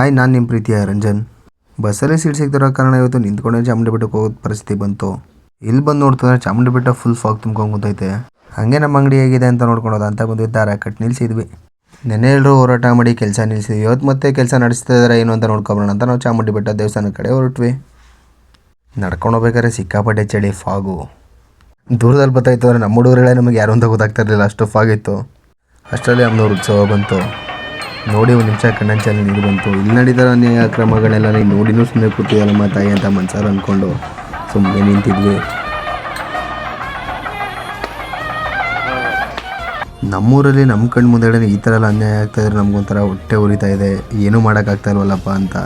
Hi, ನಾನು ನಿಮ್ಮ ಪ್ರೀತಿಯ ರಂಜನ್. ಬಸ್ಸಲ್ಲಿ ಸೀಟ್ ಸಿಗ್ತಿರೋ ಕಾರಣ ಇವತ್ತು ನಿಂತ್ಕೊಂಡೇ ಚಾಮುಂಡಿ ಬೆಟ್ಟಕ್ಕೆ ಹೋಗೋದು ಪರಿಸ್ಥಿತಿ ಬಂತು. ಇಲ್ಲಿ ಬಂದು ನೋಡ್ತಂದ್ರೆ ಚಾಮುಂಡಿ ಬೆಟ್ಟ ಫುಲ್ ಫಾಗ್ ತುಂಬ್ಕೊಂಡು ಕುಂತೈತೆ. ಹಾಗೆ ನಮ್ಮ ಅಂಗಡಿ ಹೇಗಿದೆ ಅಂತ ನೋಡ್ಕೊಳೋದು ಅಂತ ಬಂದು ದಾರ ಕಟ್ ನಿಲ್ಸಿದ್ವಿ. ನೆನೆ ಎಲ್ಲರೂ ಹೋರಾಟ ಮಾಡಿ ಕೆಲಸ ನಿಲ್ಸಿದ್ವಿ. ಇವತ್ತು ಮತ್ತೆ ಕೆಲಸ ನಡೆಸ್ತಾ ಇದಾರೆ ಏನು ಅಂತ ನೋಡ್ಕೊಬೋಣ ಅಂತ ನಾವು ಚಾಮುಂಡಿ ಬೆಟ್ಟ ದೇವಸ್ಥಾನ ಕಡೆ ಹೊರಟ್ವಿ. ನಡ್ಕೊಂಡು ಹೋಗ್ಬೇಕಾದ್ರೆ ಸಿಕ್ಕಾಪಟ್ಟೆ ಚಳಿ, ಫಾಗು. ದೂರದಲ್ಲಿ ಬರ್ತಾಯಿತ್ತು ಅಂದರೆ ನಮ್ಮ ಹುಡುಗರುಗಳೇ ನಮಗೆ ಯಾರು ಅಂತ ಗೊತ್ತಾಗ್ತಾ ಇರಲಿಲ್ಲ. ಅಷ್ಟು ಫಾಗಿತ್ತು ಅಷ್ಟರಲ್ಲಿ ಅಮ್ಮನವ್ರ ಉತ್ಸವ ಬಂತು. ನೋಡಿ ಒಂದು ನಿಮಿಷ ಕಣ್ಣಂಚಲ್ಲಿ ನೀರು ಬಂತು. ಇಲ್ಲಿ ನಡೀತಾರ ಅನ್ಯಾಯ ಕ್ರಮಗಳೆಲ್ಲ ನೀನು ನೋಡಿನೂ ಸುಮ್ಮನೆ ಕೂತಿಯಲ್ಲಮ್ಮ ತಾಯಿ ಅಂತ ಮನ್ಸಾರ ಅಂದ್ಕೊಂಡು ಸುಮ್ಮನೆ ನಿಂತಿದ್ವಿ. ನಮ್ಮೂರಲ್ಲಿ ನಮ್ಮ ಕಣ್ಣು ಮುಂದೆಗಡೆ ಈ ಥರ ಎಲ್ಲ ಅನ್ಯಾಯ ಆಗ್ತಾ ಇದ್ರೆ ನಮ್ಗೊಂಥರ ಹೊಟ್ಟೆ ಉರಿತಾ ಇದೆ. ಏನೂ ಮಾಡೋಕ್ಕಾಗ್ತಾ ಇಲ್ವಲ್ಲಪ್ಪ ಅಂತ.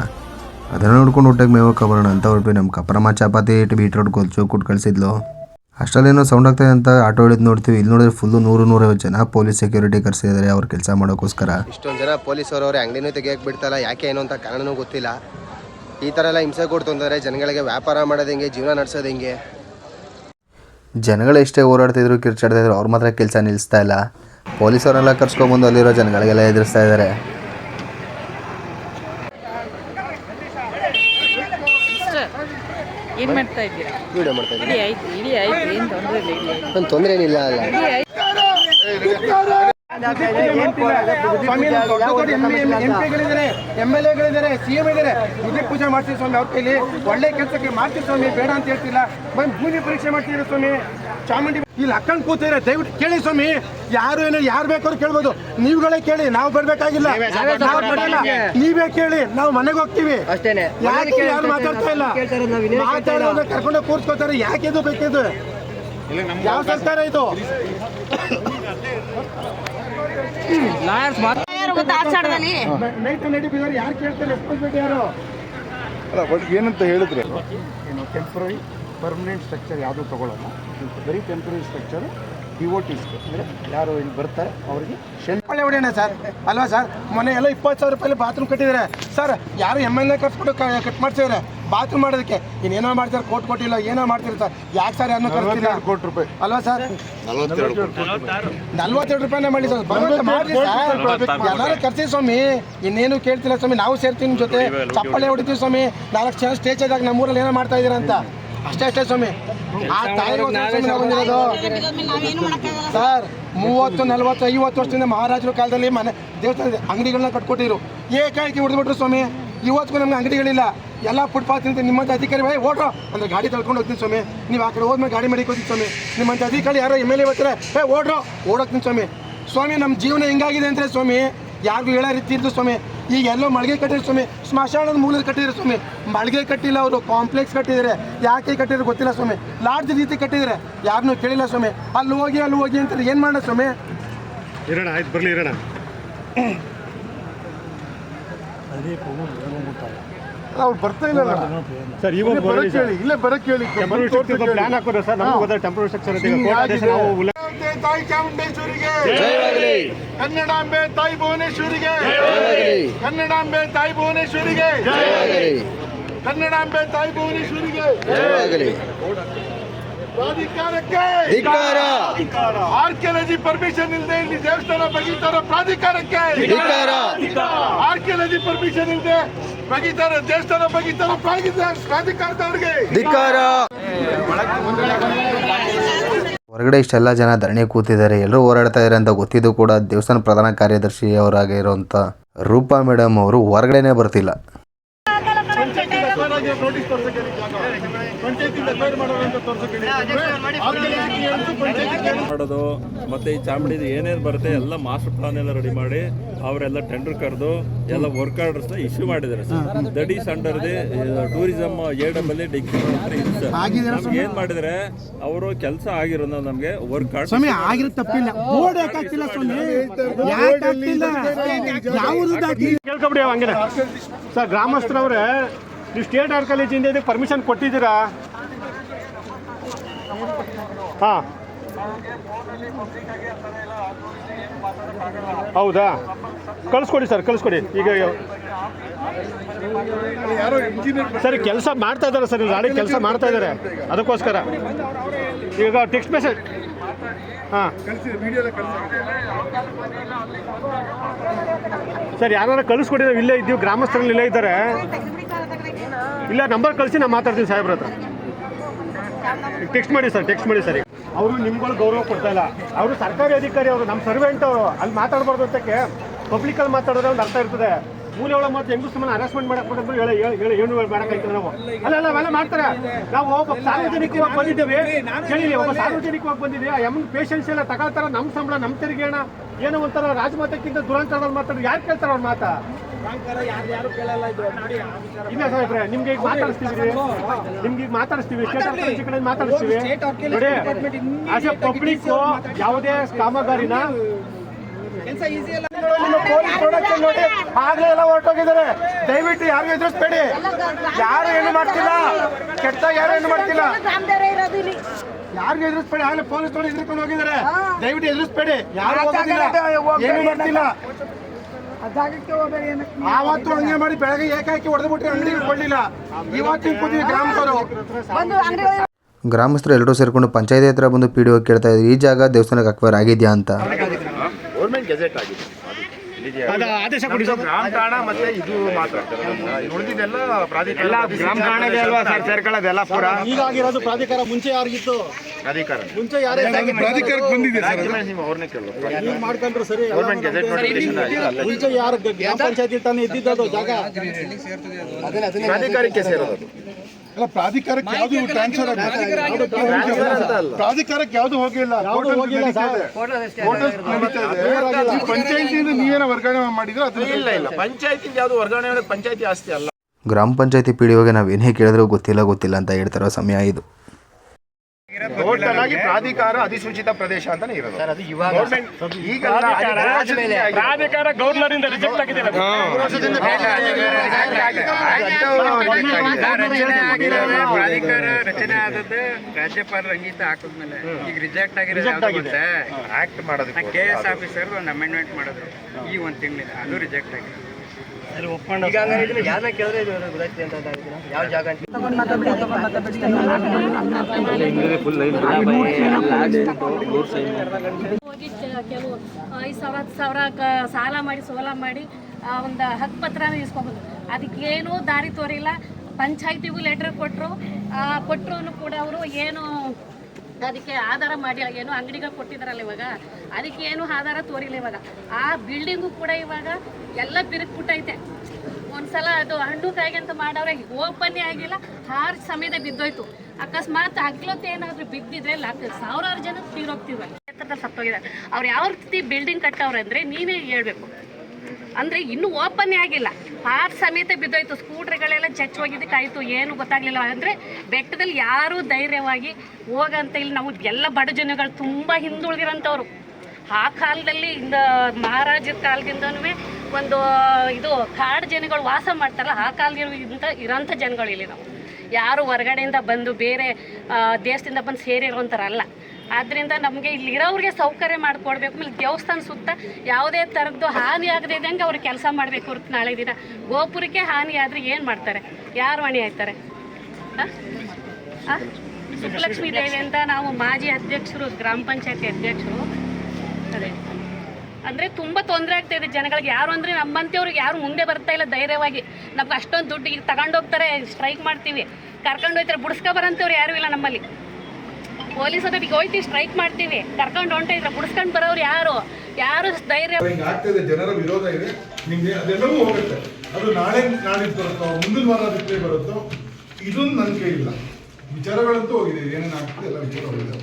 ಅದನ್ನು ನೋಡ್ಕೊಂಡು ಹೊಟ್ಟೆಗೆ ಮೇವಕ್ಕೆ ಬರೋಣ ಅಂತ ಹೊರಟ್ವಿ. ನಮ್ಮ ಕಪ್ರಮ್ಮ ಚಪಾತಿ ಇಟ್ಟು ಬೀಟ್ರೋಟ್ ಕೊಲ್ಚು ಕೊಟ್ಟು ಕಳಿಸಿದ್ಲು. ಅಷ್ಟರಲ್ಲೇನೋ ಸೌಂಡ್ ಆಗ್ತಾಯಿದೆ ಅಂತ ಆಟೋ ಹಿಡಿದು ನೋಡ್ತೀವಿ. ಇಲ್ಲಿ ನೋಡಿದ್ರೆ ಫುಲ್ ನೂರು ನೂರೈವತ್ತು ಜನ ಪೊಲೀಸ್ ಸೆಕ್ಯೂರಿಟಿ ಕರ್ಸಿದ್ದಾರೆ ಅವ್ರ ಕೆಲಸ ಮಾಡೋಕ್ಕೋಸ್ಕರ. ಇಷ್ಟೊಂದು ಜನ ಪೊಲೀಸರು ಅವ್ರ ಅಂಗಡಿನೂ ತೆಗಿಯಕ್ಕೆ ಬಿಡ್ತಲ್ಲ ಯಾಕೆ ಏನು ಅಂತ ಕಾರಣನೂ ಗೊತ್ತಿಲ್ಲ. ಈ ಥರ ಎಲ್ಲ ಹಿಂಸೆ ಅಂತಂದರೆ ಜನಗಳಿಗೆ ವ್ಯಾಪಾರ ಮಾಡೋದು ಹೆಂಗೆ ಜೀವನ ನಡೆಸೋದು ಹೆಂಗೆ? ಜನಗಳು ಎಷ್ಟೇ ಓಡಾಡ್ತಿದ್ರು ಕಿರ್ಚಾಡ್ತಾ ಇದ್ರು ಅವ್ರ ಮಾತ್ರ ಕೆಲಸ ನಿಲ್ಲಿಸ್ತಾ ಇಲ್ಲ. ಪೊಲೀಸವರೆಲ್ಲ ಕರ್ಸ್ಕೊಂಬಂದು ಅಲ್ಲಿರೋ ಜನಗಳಿಗೆಲ್ಲ ಎದುರಿಸ್ತಾ ಇದ್ದಾರೆ ಏನ್ ಮಾಡ್ತಾ ಇದ್ದೀರಾ? ವಿಡಿಯೋ ಮಾಡ್ತಾ ಇದ್ದೀನಿ. ಇಡಿ ಆಯ್ತು ಇಡಿ ಆಯ್ತು ಏನ್ ತೊಂದ್ರೆ ಇಲ್ಲ ಇಡಿ ಆಯ್ತು. ತೊಂದರೆ ಏನಿಲ್ಲ ಅಲ್ಲ. ಸ್ವಾಮಿ ಎಂಪಿಗಳಿದ್ದಾರೆ ಎಂ ಎಲ್ ಎಗಳಿದ್ದಾರೆ ಸಿಎಂ ಇದ್ದಾರೆ ಬುದ್ಧಿ ಪೂಜೆ ಮಾಡ್ತೀವಿ ಸ್ವಾಮಿ ಅವ್ರ ಕೈಲಿ ಒಳ್ಳೆ ಕೆಲಸಕ್ಕೆ ಮಾಡ್ತೀವಿ ಸ್ವಾಮಿ ಬೇಡ ಅಂತ ಹೇಳ್ತಿಲ್ಲ. ಬಂದು ಭೂಮಿ ಪರೀಕ್ಷೆ ಮಾಡ್ತಿದ್ರು ಸ್ವಾಮಿ? ಚಾಮುಂಡಿ ಇಲ್ಲಿ ಅಕ್ಕಂಡ್ ಕೂತಿದ್ರೆ ದಯವಿಟ್ಟು ಕೇಳಿ ಸ್ವಾಮಿ. ಯಾರು ಏನೋ ಯಾರು ಬೇಕಾದ್ರು ಕೇಳ್ಬೋದು. ನೀವುಗಳೇ ಕೇಳಿ ನಾವು ಬರ್ಬೇಕಾಗಿಲ್ಲ. ನಾವು ಬರಲ್ಲ. ನೀವೇ ಕೇಳಿ ನಾವು ಮನೆಗೆ ಹೋಗ್ತೀವಿ. ಅಷ್ಟೇನೆ. ಯಾಕೆ ಯಾರು ಮಾತಾಡ್ತಾ ಇಲ್ಲ? ಮಾತಾಡೋದ್ರೆ ಕರ್ಕೊಂಡು ಕೂರ್ಸ್ಕೊತಾರೆ. ಯಾಕೆ ಇದು ಬೇಕಿದು ಯಾವ ಸರ್ಕಾರ ಇದು? ನೈಟ್ ನೈಟ್ ಬಿದ್ದವ್ರು ಯಾರು ಕೇಳ್ತಾರೆ ರೆಸ್ಪಾನ್ಸಿಬಿಲಿಟಿ ಯಾರು ಅಲ್ಲ ಬಟ್ ಏನಂತ ಹೇಳಿದ್ರೆ ಏನು ಟೆಂಪ್ರರಿ ಪರ್ಮನೆಂಟ್ ಸ್ಟ್ರಕ್ಚರ್ ಯಾವುದು ತಗೊಳ್ಳೋಣ ಬರೀ ಟೆಂಪ್ರರಿ ಸ್ಟ್ರಕ್ಚರ್ ಇಸ್ ಅಂದರೆ ಯಾರು ಇಲ್ಲಿ ಬರ್ತಾರೆ ಅವರಿಗೆ ಶೆಲ್ಪಳೆ ಹೊಡೆಯೋಣ ಸರ್. ಅಲ್ವಾ ಸರ್? ಮೊನ್ನೆ ಎಲ್ಲ ಇಪ್ಪತ್ತು ಸಾವಿರ ರೂಪಾಯಿ ಬಾತ್ರೂಮ್ ಕಟ್ಟಿದ್ದಾರೆ. ಸರ್ ಯಾರು ಎಂ ಎಲ್ ಎ ಕಟ್ಬಿಟ್ಟು ಕಟ್ ಮಾಡ್ತಿದ್ದಾರೆ? ಬಾತ್ರೂಮ್ ಮಾಡೋದಕ್ಕೆ. ಇನ್ನೇನೋ ಮಾಡ್ತಾರೆ ಕೋಟ್ ಕೊಟ್ಟಿಲ್ಲ ಏನೋ ಮಾಡ್ತೀರಿ ಸರ್. ಯಾಕೆ ಸರ್ ಅನ್ನೋ ಕರ್ತಿಲ್ಲ ಕೋಟಿ ರೂಪಾಯಿ. ಅಲ್ವಾ ಸರ್? ನಲವತ್ತೆರಡು ನಲ್ವತ್ತೆರಡು ರೂಪಾಯಿನ ಮಾಡಿ ಸರ್. ಸರ್. ಎಲ್ಲರೂ ಕರ್ತೀವಿ ಸ್ವಾಮಿ. ಇನ್ನೇನು ಕೇಳ್ತಿಲ್ಲ ಸ್ವಾಮಿ. ನಾವು ಸೇರ್ತೀವಿ ನಿಮ್ಮ ಜೊತೆ. ಚಪ್ಪಳೆ ಹೊಡಿತೀವಿ ಸ್ವಾಮಿ. ನಾಲ್ಕು ಜನ ಸ್ಟೇಜ್ ಆದಾಗ ನಮ್ಮೂರಲ್ಲಿ ಏನೋ ಮಾಡ್ತಾ ಇದ್ದೀರಾ ಅಂತ. ಅಷ್ಟೇ ಅಷ್ಟೇ ಸ್ವಾಮಿ. ಆ ತಾಯಿಗೋಸ್ಕರ ಬಂದಿರೋದು ಸರ್. ಮೂವತ್ತು ನಲ್ವತ್ತು ಐವತ್ತು ವರ್ಷದಿಂದ ಮಹಾರಾಜರ ಕಾಲದಲ್ಲಿ ಮನೆ ದೇವಸ್ಥಾನ ಅಂಗಡಿಗಳನ್ನ ಕಟ್ಕೊಟ್ಟಿರು ಏಕಾಏಕಿ ಹೊಡೆದ್ಬಿಟ್ರು ಸ್ವಾಮಿ. ಇವತ್ತಿಗೂ ನಮ್ಗೆ ಅಂಗಡಿಗಳಿಲ್ಲ. ಎಲ್ಲ ಫುಟ್ಪಾತ್ ನಿಂತು ನಿಮ್ಮಂತ ಅಧಿಕಾರಿ ಭಯ ಓಡ್ರೋ ಅಂದ್ರೆ ಗಾಡಿ ತಳ್ಕೊಂಡು ಹೋಗ್ತೀನಿ ಸ್ವಾಮಿ ನೀವು ಆ ಕಡೆ ಹೋದ್ಮೇಲೆ ಗಾಡಿ ಮಾಡಿ ಹೋಗ್ತೀನಿ ಸ್ವಾಮಿ ನಿಮ್ಮಂತ ಅಧಿಕಾರಿ ಯಾರೋ ಎಂ ಎಲ್ ಎ ಬರ್ತಾರೆ ಏ ಓಡ್ರೋ ಓಡೋಗ್ತೀನಿ ಸ್ವಾಮಿ ಸ್ವಾಮಿ ನಮ್ಮ ಜೀವನ ಹೆಂಗಾಗಿದೆ ಅಂದರೆ ಸ್ವಾಮಿ ಯಾರಿಗೂ ಹೇಳೋ ರೀತಿ ಇರ್ದು ಸ್ವಾಮಿ ಈಗ ಎಲ್ಲೋ ಮಳಿಗೆ ಕಟ್ಟಿದ್ರು ಸ್ವಾಮಿ ಸ್ಮಶಾನದ ಮೂಲದಲ್ಲಿ ಕಟ್ಟಿದ್ರು ಸ್ವಾಮಿ ಮಳಿಗೆ ಕಟ್ಟಿಲ್ಲ ಅವರು ಕಾಂಪ್ಲೆಕ್ಸ್ ಕಟ್ಟಿದ್ರೆ ಯಾಕೆ ಕಟ್ಟಿದ್ರು ಗೊತ್ತಿಲ್ಲ ಸ್ವಾಮಿ ಲಾಡ್ಜ್ ರೀತಿ ಕಟ್ಟಿದ್ರೆ ಯಾರನ್ನೂ ಕೇಳಿಲ್ಲ ಸ್ವಾಮಿ ಅಲ್ಲಿ ಹೋಗಿ ಅಲ್ಲಿ ಹೋಗಿ ಅಂತ ಏನು ಮಾಡೋಣ ಸ್ವಾಮಿ ಇರೋಣ ಆಯ್ತು ಬರಲಿ ಇರೋಣ ಅವ್ರು ಬರ್ತಾ ಇಲ್ಲ ಸರ್ ಇವಾಗ ಬರಕ್ಕೆ ಹೇಳಿ ಇಲ್ಲೇ ಬರಕ್ಕೆ ಹೇಳಿ. ಪ್ಲಾನ್ ಹಾಕೋದು ಸರ್ ನಮ್ಗೆ ಗೊತ್ತಾಗ ಟೆಂಪ್ರರಿ ಸ್ಟ್ರಕ್ಚರ್ ತಾಯಿ ಚಾಮುಂಡೇಶ್ವರಿಗೆ. ಕನ್ನಡಾಂಬೆ ತಾಯಿ ಭುವನೇಶ್ವರಿಗೆ. ಕನ್ನಡಾಂಬೆ ತಾಯಿ ಭುವನೇಶ್ವರಿಗೆ. ಕನ್ನಡಾಂಬೆ ತಾಯಿ ಭುವನೇಶ್ವರಿಗೆ. ಪ್ರಾಧಿಕಾರಕ್ಕೆ ಆರ್ಕಿಯಾಲಜಿ ಪರ್ಮಿಷನ್ ಇಲ್ಲದೆ ಇಲ್ಲಿ ದೇವಸ್ಥಾನ ಬಗೀತಾರ ಪ್ರಾಧಿಕಾರಕ್ಕೆ ಆರ್ಕಿಯಾಲಜಿ ಪರ್ಮಿಷನ್ ಇಲ್ಲದೆ ಬಗೀತಾರ ಬಗೀತಾರ ಹೊರಗಡೆ ಇಷ್ಟೆಲ್ಲ ಜನ ಧರಣಿ ಕೂತಿದ್ದಾರೆ ಎಲ್ಲರೂ ಹೋರಾಡ್ತಾ ಇದಾರೆ ಅಂತ ಗೊತ್ತಿದ್ದು ಕೂಡ ದೇವಸ್ಥಾನ ಪ್ರಧಾನ ಕಾರ್ಯದರ್ಶಿ ಅವರಾಗಿರುವಂಥ ರೂಪಾ ಮೇಡಮ್ ಅವರು ಹೊರಗಡೆನೆ ಬರ್ತಿಲ್ಲ ನೋಟಿಸ್ ತೋರ್ಸಕ್ಕೆ ಹೇಳಿ ಜಾಗ. ಪಂಚಾಯ್ತಿಂದ ಬೇಡ ಮಾಡೋದು ಅಂತ ತೋರ್ಸಕ್ಕೆ ಹೇಳಿ. ಆರ್ಕಿಯಾಲಜಿ ಕೇಳಿದ್ರು ಪಂಚಾಯ್ತಿ ಕೇಳಿದ್ರು. ಮಾಡೋದು ಮತ್ತೆ ಈ ಚಾಮುಂಡಿ ಏನೇನು ಬರುತ್ತೆ ಎಲ್ಲ ಮಾಸ್ಟರ್ ಪ್ಲಾನ್ ಎಲ್ಲ ರೆಡಿ ಮಾಡಿ ಅವರೆಲ್ಲ ಟೆಂಡರ್ ಕರೆದು ಎಲ್ಲ ವರ್ಕ್ ಆರ್ಡರ್ಸ್ ಇಶ್ಯೂ ಮಾಡಿದ್ದಾರೆ that is under the tourism a double ನಮ್ಗೆ ಏನು ಮಾಡಿದ್ರೆ ಅವರು ಕೆಲಸ ಆಗಿರೋದು ನಮ್ಗೆ ವರ್ಕ್ ಆರ್ಡರ್ ಸ್ವಾಮಿ ಆಗಿರೋ ತಪ್ಪಿಲ್ಲ. ಬೋರ್ಡ್ ಸ್ವಾಮಿ? ಕೇಳ್ಕೊಬಿಡಿ ಹಂಗೆ ಸರ್ ಗ್ರಾಮಸ್ಥರವ್ರೆ ನೀವು ಸ್ಟೇಟ್ ಆರ್ಟ್ ಕಾಲೇಜಿಂದ ಇದಕ್ಕೆ ಪರ್ಮಿಷನ್ ಕೊಟ್ಟಿದ್ದೀರಾ? ಹಾಂ. ಹೌದಾ? ಕಳಿಸ್ಕೊಡಿ ಸರ್ ಕಳಿಸ್ಕೊಡಿ. ಈಗ ಸರ್ ಕೆಲಸ ಮಾಡ್ತಾ ಇದ್ದಾರೆ ಸರ್ ಗಾಡಿ ಕೆಲಸ ಮಾಡ್ತಾ ಇದ್ದಾರೆ. ಅದಕ್ಕೋಸ್ಕರ. ಈಗ ಟೆಕ್ಸ್ಟ್ ಮೆಸೇಜ್ ಹಾಂ. ಸರ್ ಯಾರು ಕಳಿಸ್ಕೊಡಿ ನಾವು ಇಲ್ಲೇ ಇದ್ದೀವಿ ಗ್ರಾಮಸ್ಥರಲ್ಲಿ ಇಲ್ಲೇ ಇದ್ದಾರೆ. ಇಲ್ಲ ನಂಬರ್ ಕಳಿಸಿ ನಾನು ಮಾತಾಡ್ತೀನಿ ಸಾಹೇಬ್ರ ಹತ್ರ. ಟೆಕ್ಸ್ಟ್ ಮಾಡಿ ಸರ್ ಟೆಕ್ಸ್ಟ್ ಮಾಡಿ ಸರ್ ಅವರು ನಿಮ್ಗಳು ಗೌರವ ಕೊಡ್ತಾ ಇಲ್ಲ. ಅವರು ಸರ್ಕಾರಿ ಅಧಿಕಾರಿ, ಅವರು ನಮ್ಮ ಸರ್ವೆಂಟ್ ಅವರು ಅಲ್ಲಿ ಮಾತಾಡಬಾರ್ದು ಅಂತಕ್ಕೆ ಪಬ್ಲಿಕಲ್ಲಿ ಮಾತಾಡಿದ್ರೆ ಒಂದು ಅರ್ಥ ಇರ್ತದೆ. ಮೂಲೆ ಒಳಗೆ ಮತ್ತೆ ಹೆಂಗು ಸುಮ್ಮನೆ ಮಾಡಕ್ ಬಂದ್ರೆ ಹೇಳಿ ಏನು ಮಾಡಕ್ಕಾಯ್ತದೆ ನಾವು. ಅಲ್ಲ ಅಲ್ಲ, ಅವೆಲ್ಲ ಮಾಡ್ತಾರೆ. ನಾವು ಒಬ್ಬ ಸಾರ್ವಜನಿಕವಾಗಿ ಬಂದಿದ್ದೇವೆ. ಕೇಳಿ, ಒಬ್ಬ ಸಾರ್ವಜನಿಕವಾಗಿ ಬಂದಿದ್ದೀವಿ ಆ ಎಂ ಪೇಷನ್ಸ್ ಎಲ್ಲ ತಗೊಳ್ತಾರ. ನಮ್ಮ ಸಂಬಳ ನಮ್ಮ ತೆರಿಗೆ ಏನೋ ಒಂಥರ ರಾಜಮಾತಕ್ಕಿಂತ ದುರಂಕಾರದಲ್ಲಿ ಮಾತಾಡೋದು ಯಾರು ಕೇಳ್ತಾರ ಅವ್ರ ಮಾತಾ? ಇಲ್ಲ ಸಾಹೇಬ್ರೆ ನಿಮ್ಗೆ ಈಗ ಮಾತಾಡಿಸ್ತೀವಿ. ನಿಮ್ಗೆ ಈಗ ಮಾತಾಡಿಸ್ತೀವಿ. ಸ್ಟೇಟ್ ಕಡೆ ಮಾತಾಡಿಸ್ತೀವಿ. ನೋಡಿ ಆಸ್ ಎ ಪಬ್ಲಿಕ್ ಯಾವುದೇ ಕಾಮಗಾರಿನ ನೋಡಿ ಆಗ್ಲೇ ಎಲ್ಲ ಹೊರಟೋಗಿದ್ದಾರೆ. ದಯವಿಟ್ಟು ಯಾರು ಎದುರಿಸ್ಬೇಡಿ. ಯಾರು ಏನು ಮಾಡ್ತಿಲ್ಲ? ಕೆಟ್ಟಾಗ ಯಾರು ಏನು ಮಾಡ್ತಿಲ್ಲ? ಯಾರಿಗೂ ಎದುರಿಸ್ಬೇಡಿ. ಆಗ್ಲೇ ಪೊಲೀಸ್ ನೋಡಿ ಎದುರ್ಕೊಂಡು ಹೋಗಿದ್ದಾರೆ. ದಯವಿಟ್ಟು ಎದುರಿಸ್ಬೇಡಿ. ಯಾರು ಏನು ಮಾಡ್ತಿಲ್ಲ. ಆವತ್ತು ಹಂಗೆ ಮಾಡಿ ಬೆಳಗ್ಗೆ ಏಕಾಏಕಿ ಹೊಡೆದು ಬಿಟ್ಟು ಅಂಗಡಿಗೆ ಕೊಡ್ಲಿಲ್ಲ ಇವತ್ತು ಕೂತೀವಿ ಗ್ರಾಮಸ್ಥರು. ಗ್ರಾಮಸ್ಥರು ಎಲ್ಲರೂ ಸೇರಿಕೊಂಡು ಪಂಚಾಯತಿ ಹತ್ರ ಬಂದು ಪಿ ಡಿ ಕೇಳ್ತಾ ಇದ್ರು ಈ ಜಾಗ ದೇವಸ್ಥಾನಕ್ಕೆ ಅಕ್ವೈರ್ ಆಗಿದ್ಯಾ ಅಂತ. ಗೌರ್ಮೆಂಟ್ ಗೆಜೆಟ್ ಆಗಿದೆ. ಅದ ಆದೇಶ ಕೊಡಿ ಸರ್ ಗ್ರಾಮ ಠಾಣ ಮತ್ತೆ ಇದು ಮಾತ್ರ ಉಳಿದಿದ್ದೆಲ್ಲ ಪ್ರಾಧಿಕಾರ ಗ್ರಾಮ ಠಾಣೆಗೆ ಅಲ್ವಾ ಸರ್? ಸೇರ್ಕೊಳ್ಳೋದೆಲ್ಲ ಪೂರ? ಈಗಾಗಿರೋದು ಪ್ರಾಧಿಕಾರ ಮುಂಚೆ ಯಾರಿಗಿತ್ತು? ಪ್ರಾಧಿಕಾರ. ಮುಂಚೆ ಯಾರೇ ಪ್ರಾಧಿಕಾರಕ್ಕೆ ಬಂದಿದೆ ಸರ್ ಅದು. ನೀವು ಅವ್ರನ್ನೇ ಕೇಳಬೇಕು ಮಾಡ್ಕೊಂಡ್ರು ಸರಿ ಎಲ್ಲ ಗೌರ್ಮೆಂಟ್ ಗೆಜೆಟ್ ನೋಟಿಫಿಕೇಶನ್ ಆಗಿದೆ. ಮುಂಚೆ ಯಾರು ಗ್ರಾಮ ಪಂಚಾಯತಿ ತಾನೇ ಇದ್ದಿದ್ದು ಜಾಗ? ಪ್ರಾಧಿಕಾರಕ್ಕೆ ಸೇರೋದು ಅದು. ಅಲ್ಲ ಪ್ರಾಧಿಕಾರಕ್ಕೆ ಯಾವುದು ಟ್ರಾನ್ಸ್ಫರ್ ಪ್ರಾಧಿಕಾರಕ್ಕೆ ಯಾವುದು ಹೋಗಿಲ್ಲ? ಪಂಚಾಯತಿಯಿಂದ ನೀವೇನ ವರ್ಗಾವಣೆ ಮಾಡಿದ್ರೆ ಅದು ಇಲ್ಲ ಇಲ್ಲ ಪಂಚಾಯತಿಯಿಂದ ಯಾವುದು ವರ್ಗಾವಣೆ ಪಂಚಾಯತಿ ಆಸ್ತಿ ಅಲ್ಲ. ಗ್ರಾಮ ಪಂಚಾಯತಿ ಪಿ ಡಿ ಒಗೆ ನಾವು ಏನೇ ಕೇಳಿದ್ರೂ ಗೊತ್ತಿಲ್ಲ ಗೊತ್ತಿಲ್ಲ ಅಂತ ಹೇಳ್ತಾರೋ ಸಮಯ ಇದು. ಟೋಟಲ್ ಆಗಿ ಪ್ರಾಧಿಕಾರ ಅಧಿಸೂಚಿತ ಪ್ರದೇಶ ಅಂತಾನೆ ಇರೋದು. ಸರ್ ಈಗ ಅದು ರಾಜ್ಯದಲ್ಲಿ ಆಗಿದೆ. ಪ್ರಾಧಿಕಾರ ಗೌರ್ನರಿಂದ ರಿಜೆಕ್ಟ್ ಆಗಿದೆ. ಪ್ರಾಧಿಕಾರ ರಚನೆ ಆದದ್ದು ರಾಜ್ಯಪಾಲರ ಅಂಗೀತ ಹಾಕಿದ್ಮೇಲೆ ಈಗ ರಿಜೆಕ್ಟ್ ಆಗಿರೋದು ಆಕ್ಟ್ ಮಾಡೋದು ಕೆ ಎಸ್ ಆಫೀಸರ್ ಒಂದು ಅಮೆಂಡ್ಮೆಂಟ್ ಮಾಡಿದ್ರು ಈ ಒಂದು ತಿಂಗಳಿಂದ. ಅದು ರಿಜೆಕ್ಟ್ ಆಗಿದೆ. ಹೋಗಿ ಚ- ಕೆಲವು ಐದು ಸಾವಿರ ಹತ್ತು ಸಾವಿರ ಸಾಲ ಮಾಡಿ ಸೋಲ ಮಾಡಿ ಒಂದು ಹಕ್ಕು ಪತ್ರನ ಇಸ್ಕೊಬೋದು ಅದಕ್ಕೇನೂ ದಾರಿ ತೋರಿಲ್ಲ ಪಂಚಾಯತಿಗೂ ಲೆಟರ್ ಕೊಟ್ಟರು ಕೊಟ್ಟರು ಕೂಡ ಅವರು ಏನು ಅದಕ್ಕೆ ಆಧಾರ ಮಾಡಿ ಏನು ಅಂಗಡಿಗಳು ಕೊಟ್ಟಿದ್ದಾರಲ್ಲ ಇವಾಗ, ಅದಕ್ಕೆ ಏನು ಆಧಾರ ತೋರಿಲ್ಲ ಇವಾಗ. ಆ ಬಿಲ್ಡಿಂಗು ಕೂಡ ಇವಾಗ ಎಲ್ಲ ಬಿರುಕ್ಬಿಟ್ಟೈತೆ. ಒಂದ್ಸಲ ಅದು ಹಣ್ಣು ಕಾಯಿಗೆ ಅಂತ ಮಾಡವ್ರೆ ಓಪನ್ನೇ ಆಗಿಲ್ಲ, ಹಾರ್ ಸಮಯದ ಬಿದ್ದೋಯ್ತು. ಅಕಸ್ಮಾತ್ ಅಗ್ಲತ್ತೆ ಏನಾದ್ರು ಬಿದ್ದಿದ್ರೆ ಲಾಕ್, ಸಾವಿರಾರು ಜನ ತೀರೋಗ್ತಿವಲ್ಲ ಕ್ಷೇತ್ರದಲ್ಲಿ ಸತ್ತೋಗಿದ್ದಾರೆ. ಅವ್ರು ಯಾವ ರೀತಿ ಬಿಲ್ಡಿಂಗ್ ಕಟ್ಟವ್ರೆ ಅಂದ್ರೆ ನೀವೇ ಹೇಳ್ಬೇಕು. ಅಂದ್ರೆ ಇನ್ನೂ ಓಪನ್ನೇ ಆಗಿಲ್ಲ. ಹಾರ್ ಸಮೇತ ಬಿದ್ದೋಯ್ತು, ಸ್ಕೂಟ್ರ್ಗಳೆಲ್ಲ ಚಚ್ ಹೋಗಿದ್ದಕ್ಕಾಯ್ತು ಏನು ಗೊತ್ತಾಗ್ಲಿಲ್ಲ. ಅಂದ್ರೆ ಬೆಟ್ಟದಲ್ಲಿ ಯಾರೂ ಧೈರ್ಯವಾಗಿ ಹೋಗಂತ ಇಲ್ಲಿ. ನಾವು ಎಲ್ಲ ಬಡ ಜನಗಳು, ತುಂಬಾ ಹಿಂದುಳಿದಿರೋಂಥವ್ರು. ಆ ಕಾಲದಲ್ಲಿ ಇಂದ ಮಹಾರಾಜರ ಕಾಲದಿಂದನೂ ಒಂದು ಇದು ಕಾಡು ಜನಗಳು ವಾಸ ಮಾಡ್ತಾರಲ್ಲ, ಆ ಕಾಲದಿಂದ ಇರೋಂಥ ಜನಗಳು ಇಲ್ಲಿ ನಾವು. ಯಾರು ಹೊರಗಡೆಯಿಂದ ಬಂದು ಬೇರೆ ದೇಶದಿಂದ ಬಂದು ಸೇರಿರೋಂಥರಲ್ಲ ಆದ್ದರಿಂದ ನಮಗೆ ಇಲ್ಲಿರೋರಿಗೆ ಸೌಕರ್ಯ ಮಾಡಿಕೊಡ್ಬೇಕು. ಆಮೇಲೆ ದೇವಸ್ಥಾನ ಸುತ್ತ ಯಾವುದೇ ಥರದ್ದು ಹಾನಿ ಆಗದೆ ಇದ್ದಂಗೆ ಅವ್ರು ಕೆಲಸ ಮಾಡಬೇಕು ಹೊರತು ನಾಳೆ ದಿನ. ಗೋಪುರಕ್ಕೆ ಹಾನಿ ಆದರೆ ಏನು ಮಾಡ್ತಾರೆ? ಯಾರು ಹೊಣೆ ಆಯ್ತಾರೆ? ಸುಬ್ಬಲಕ್ಷ್ಮೀ ದೇವಿ ಅಂತ ನಾವು ಮಾಜಿ ಅಧ್ಯಕ್ಷರು, ಗ್ರಾಮ ಪಂಚಾಯತಿ ಅಧ್ಯಕ್ಷರು. ಅದೇ. ಅಂದರೆ ತುಂಬ ತೊಂದರೆ ಆಗ್ತಾ ಇದೆ ಜನಗಳಿಗೆ. ಯಾರು ಅಂದರೆ ನಮ್ಮಂತೆಯವ್ರಿಗೆ ಯಾರು ಮುಂದೆ ಬರ್ತಾ ಇಲ್ಲ ಧೈರ್ಯವಾಗಿ. ನಮ್ಗೆ ಅಷ್ಟೊಂದು ದುಡ್ಡು ಈಗ ತಗೊಂಡೋಗ್ತಾರೆ, ಸ್ಟ್ರೈಕ್ ಮಾಡ್ತೀವಿ. ಕರ್ಕೊಂಡು ಹೋಗ್ತಾರೆ ಬುಡ್ಸ್ಕೊ ಬರೋಂಥವ್ರು ಯಾರೂ ಇಲ್ಲ ನಮ್ಮಲ್ಲಿ. ಪೊಲೀಸ್ ಈಗ ಹೋಯ್ತೀವಿ ಸ್ಟ್ರೈಕ್ ಮಾಡ್ತೀವಿ. ಕರ್ಕೊಂಡು ಹೊಂಟ ಇದ್ರೆ ಬುಡ್ಸ್ಕೊಂಡು ಬರೋರು ಯಾರು? ಯಾರು ಧೈರ್ಯ? ಆಗ್ತದೆ ಜನರ ವಿರೋಧ ಇದೆ. ನಿಮಗೆ ಅದೆಲ್ಲವೂ ಹೋಗುತ್ತೆ. ಅದು ನಾಳೆ ನಾಡಿದ್ದು ಬರುತ್ತೋ ಮುಂದಿನ ವಾರ ರಿಪ್ಲೈ ಬರುತ್ತೋ ಇದೊಂದು ನನ್ನ ಕೈ ಇಲ್ಲ. ವಿಚಾರಗಳಂತೂ ಹೋಗಿದೆ ಏನೇನು ಆಗ್ತದೆ ಎಲ್ಲ ವಿಚಾರ ಹೋಗಿದೆ.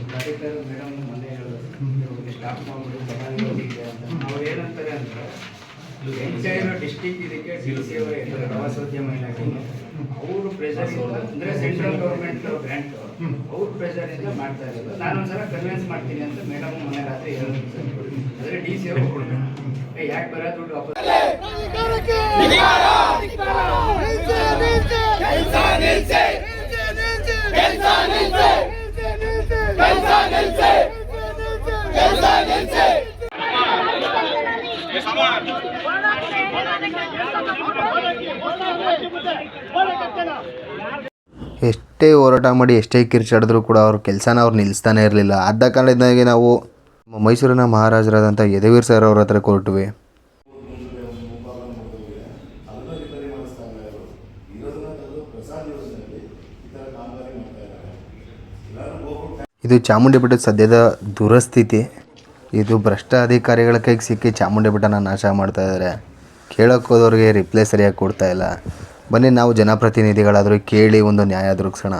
ಎಂಟೈರ್ ಡಿಸ್ಟಿಕ್ ಇದಕ್ಕೆ ಡಿ ಸಿ ಅವರು ಇದ್ದಾರೆ. ಪ್ರವಾಸೋದ್ಯಮ ಇಲಾಖೆಗೆ ಅವರು ಪ್ರೆಷರ್ ಅಂದರೆ ಸೆಂಟ್ರಲ್ ಗೌರ್ಮೆಂಟ್ ಗ್ರ್ಯಾಂಟ್ ಅವ್ರ. ಪ್ರೆಷರಿಂದ ಮಾಡ್ತಾ ಇರೋದು. ನಾನೊಂದ್ಸಲ ಕನ್ವಿನ್ಸ್ ಮಾಡ್ತೀನಿ ಅಂತ ಮೇಡಮ್ ಮನೆ ರಾತ್ರಿ ಹೇಳೋದು ಆದರೆ ಡಿ ಸಿ ಅವರು ಕೊಡ್ಬೇಕು. ಯಾಕೆ ಬರೋ ದುಡ್ಡು ವಾಪಸ್ ಎಷ್ಟೇ ಹೋರಾಟ ಮಾಡಿ, ಎಷ್ಟೇ ಕಿರ್ಚಾಡಿದ್ರು ಕೂಡ ಅವ್ರ ಕೆಲಸನ ಅವ್ರು ನಿಲ್ಲಿಸ್ತಾನೆ ಇರಲಿಲ್ಲ. ಆದ ಕಾರಣದಿಂದಾಗಿ ನಾವು ಮೈಸೂರಿನ ಮಹಾರಾಜರಾದಂಥ ಯದುವೀರ್ ಸರ್ ಅವ್ರ ಹತ್ರ ಕೊರಟ್ವಿ. ಇದು ಚಾಮುಂಡಿ ಬೆಟ್ಟದ ಸದ್ಯದ ದುರಸ್ಥಿತಿ. ಇದು ಭ್ರಷ್ಟ ಅಧಿಕಾರಿಗಳ ಕೈಗೆ ಸಿಕ್ಕಿ ಚಾಮುಂಡಿ ಬೆಟ್ಟನ ನಾಶ ಮಾಡ್ತಾ ಇದ್ದಾರೆ. ಕೇಳೋಕ್ಕೋದವ್ರಿಗೆ ರಿಪ್ಲೈ ಸರಿಯಾಗಿ ಕೊಡ್ತಾ ಇಲ್ಲ. ಬನ್ನಿ ನಾವು ಜನಪ್ರತಿನಿಧಿಗಳಾದರೂ ಕೇಳಿ ಒಂದು ನ್ಯಾಯ ದೊರಕಿಸೋಣ.